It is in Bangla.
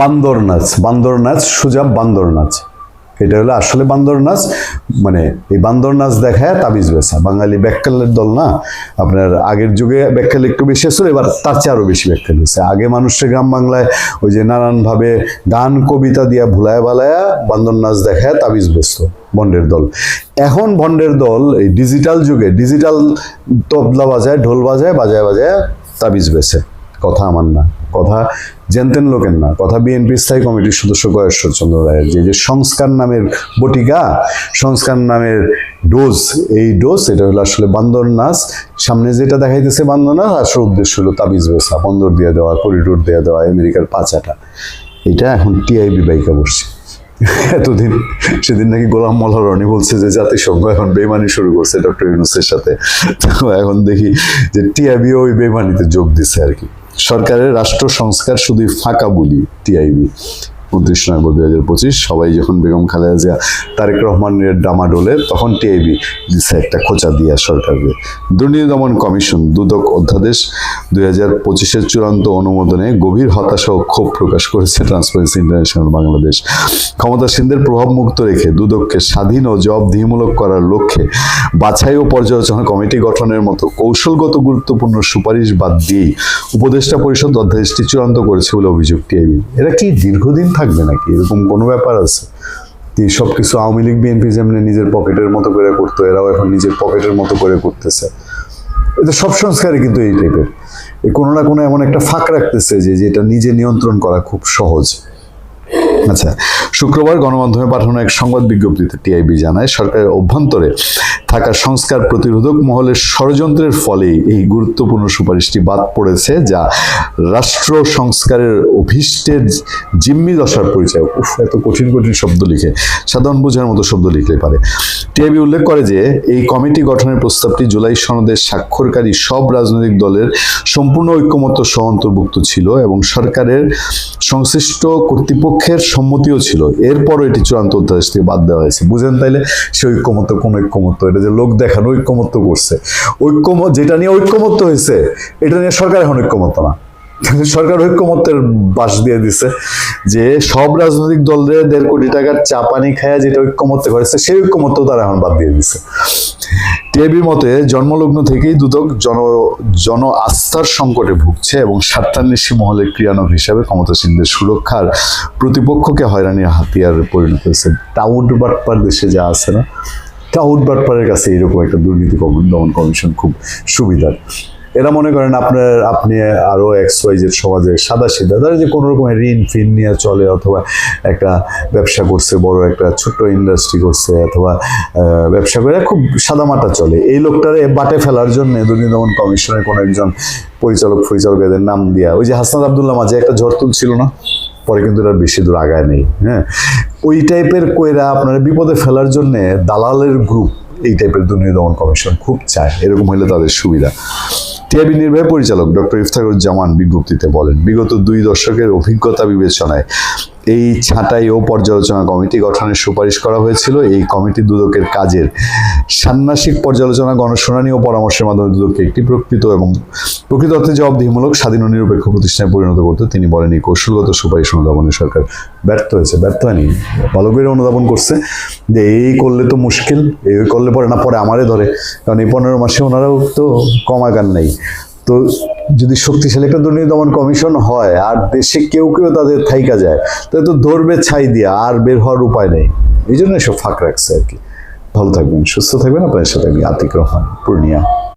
বান্দর নাচ বান্দর নাচ সোজা বান্দর নাচ এটা হলো আসলে বান্দর নাচ মানে এই বান্দর নাচ দেখায় তাবিজ বেচা। বাঙালি ব্যাককালের দল না, আপনার আগের যুগে ব্যাককাল একটু বেশি আসলে এবার তার চেয়ে আরও বেশি ব্যাককাল হয়েছে। আগে মানুষের গ্রাম বাংলায় ওই যে নানানভাবে গান, কবিতা দিয়া ভুলায় বালায়া বান্দর নাচ দেখায় তাবিজ বেচত বন্ডের দল। এখন ভন্ডের দল এই ডিজিটাল যুগে, ডিজিটাল তবলা বাজায়, ঢোল বাজায় বাজায় বাজায় তাবিজ বেছে কথা আমার না, কথা জেনতেন লোকের না, কথা বিএনপি স্থায়ী কমিটির সদস্য গয়েশ্বর চন্দ্র রায়ের যে যে সংস্কার নামের বটিকা, সংস্কার নামের ডোজ, এই ডোজ, এটা হলো আসলে বান্দর নাচ, সামনে যেটা দেখাইতেছে বান্দর নাচ আসল উদ্দেশ্য হলো তাবিজ বেসা বন্দর দিয়ে দেওয়া, করিডোর দিয়ে দেওয়া, আমেরিকার পাঁচাটা। এটা এখন টিআইবি বাইকা বসছে। এতদিন, সেদিন নাকি গোলাম মোল্লা রনি বলছে যে জাতিসংঘ এখন বেমানি শুরু করছে ডক্টর ইউনুসের সাথে। তো এখন দেখি যে টিআইবি ওই বেমানিতে যোগ দিছে আর কি। সরকারের রাষ্ট্র সংস্কার শুধু ফাঁকা বলি টিআইবি উনত্রিশ নভেম্বর দুই হাজার পঁচিশ, সবাই যখন বেগম খালেদা জিয়া তারেক রহমানের ডামাডোলে তখন টিআইবি দিছে একটা খোঁচা দিয়া সরকারকে। দুর্নীতি দমন কমিশন, দুদক অধ্যাদেশ দুই হাজার পঁচিশের চূড়ান্ত অনুমোদনে গভীর হতাশা ও ক্ষোভ প্রকাশ করেছে ট্রান্সপারেন্সি ইন্টারন্যাশনাল বাংলাদেশ ক্ষমতাসীনদের প্রভাব মুক্ত রেখে দুদককে স্বাধীন ও জবাবদিহিমূলক করার লক্ষ্যে বাছাই ও পর্যালোচনা কমিটি গঠনের মতো কৌশলগত গুরুত্বপূর্ণ সুপারিশ বাদ দিয়েই উপদেষ্টা পরিষদ অধ্যাদেশটি চূড়ান্ত করেছে বলে অভিযোগ টিআইবি। এরা কি দীর্ঘদিন থাকবে নাকি? এরকম কোনো ব্যাপার আছে? সব কিছু আওয়ামী লীগ, বিএনপি যেমনি নিজের পকেটের মতো করে করতো, এরাও এখন নিজের পকেটের মতো করে করতেছে। এটা সব সংস্কারই কিন্তু এই টাইপের কোনো না কোনো এমন একটা ফাঁক রাখতেছে যে, যেটা নিজে নিয়ন্ত্রণ করা খুব সহজ। আচ্ছা শুক্রবার গণমাধ্যমে পাঠানো এক সংবাদ বিজ্ঞপ্তিতে টিআইবি জানায়, সরকারের অভ্যন্তরে থাকা সংস্কার প্রতিরোধক মহলের ষড়যন্ত্রের ফলে এই গুরুত্বপূর্ণ সুপারিশটি বাদ পড়েছে, যা রাষ্ট্র সংস্কারের অভীষ্টের জিম্মি দশার পরিচয় উফ, এত কঠিন কঠিন শব্দ লিখে, সাধারণ বোঝার মতো শব্দ লিখতে পারে। টিআইবি উল্লেখ করে যে, এই কমিটি গঠনের প্রস্তাবটি জুলাই সনদের স্বাক্ষরকারী সব রাজনৈতিক দলের সম্পূর্ণ ঐক্যমত্য সহ অন্তর্ভুক্ত ছিল এবং সরকারের সংশ্লিষ্ট কর্তৃপক্ষের সম্মতিও ছিল। এরপরও এটি চূড়ান্ত অধ্যাদেশ থেকে বাদ দেওয়া হয়েছে। বুঝেন তাইলে, সে ঐক্যমত্য কোন ঐক্যমত্য? এটা যে লোক দেখানো ঐক্যমত্য করছে। ঐক্যমত যেটা নিয়ে ঐক্যমত্য হয়েছে, এটা নিয়ে সরকার এখন ঐক্যমত্য না। সরকার ঐক্যমত্যের বাস দিয়ে দিছে যে সব রাজনৈতিক দলের দেড় কোটি টাকার চা পানি খায়া যেটা ঐক্যমত্য করেছে, সেই ঐক্যমত্য তারা এখন বাদ দিয়ে দিছে। টিএবির মতে জন্মলগ্ন থেকেই দুদক জন জন আস্থার সংকটে ভুগছে এবং স্বার্থান্বেষী মহলের ক্রিয়ানক হিসাবে ক্ষমতাসীনদের সুরক্ষার প্রতিপক্ষকে হয়রানির হাতিয়ার পরিণত হয়েছে। টাউট বাটপার দেশে যা আছে না টাউট বাটপারের কাছে এরকম একটা দুর্নীতি দমন কমিশন খুব সুবিধার। এরা মনে করেন আপনার, আপনি আরও এক্স ওয়াইজের সমাজে সাদা সিধা ধরেন যে কোনো রকমের ঋণ ফিন নিয়ে চলে অথবা একটা ব্যবসা করছে, বড় একটা ছোট্ট ইন্ডাস্ট্রি করছে অথবা ব্যবসা করে, খুব সাদামাটা চলে। এই লোকটারে বাটে ফেলার জন্য দুর্নীতি দমন কমিশনের কোনো একজন পরিচালক পরিচালক এদের নাম দিয়া, ওই যে হাসনাত আবদুল্লাহ মাঝে একটা ঝড় তুলছিল না? পরে কিন্তু এরা বেশি দূর আগায় নেই হ্যাঁ? ওই টাইপের কইরা আপনারা বিপদে ফেলার জন্য দালালের গ্রুপ এই টাইপের দুর্নীতি দমন কমিশন খুব চায়, এরকম হলে তাদের সুবিধা। টিআইবি নির্বাহী পরিচালক ডক্টর ইফতারুজ্জামান বিজ্ঞপ্তিতে বলেন, বিগত দুই দশকের অভিজ্ঞতা বিবেচনায় এই ছাঁটাই ও পর্যালোচনা কমিটি গঠনের সুপারিশ করা হয়েছিল। এই কমিটি দুদকের কাজের ষান্মাসিক পর্যালোচনা, গণশুনানি ও পরামর্শের মাধ্যমে দুদককে একটি প্রকৃত এবং প্রকৃত অর্থে জবাবদিহিমূলক, স্বাধীন ও নিরপেক্ষ প্রতিষ্ঠানে পরিণত করতে তিনি বলেন এই কৌশলগত সুপারিশ অনুধাবনে সরকার ব্যর্থ হয়েছে, ব্যর্থ হয়নি। ভালো করে অনুধাবন করছে যে এই করলে তো মুশকিল, এই করলে পরে না, পরে আমারে ধরে। কারণ এই পনেরো মাসে ওনারাও তো কম আগান নাই। তো যদি শক্তিশালী একটা দুর্নীতি দমন কমিশন হয় আর দেশে কেউ কেউ তাদের থাইকা যায়, তাহলে তো ধরবে ছাই দিয়া, আর বের হওয়ার উপায় নেই। এই জন্য এসব ফাঁক রাখছে আর কি। ভালো থাকবেন, সুস্থ থাকবেন। আপনার সাথে আমি আতিক রহমান, পূর্ণিয়া।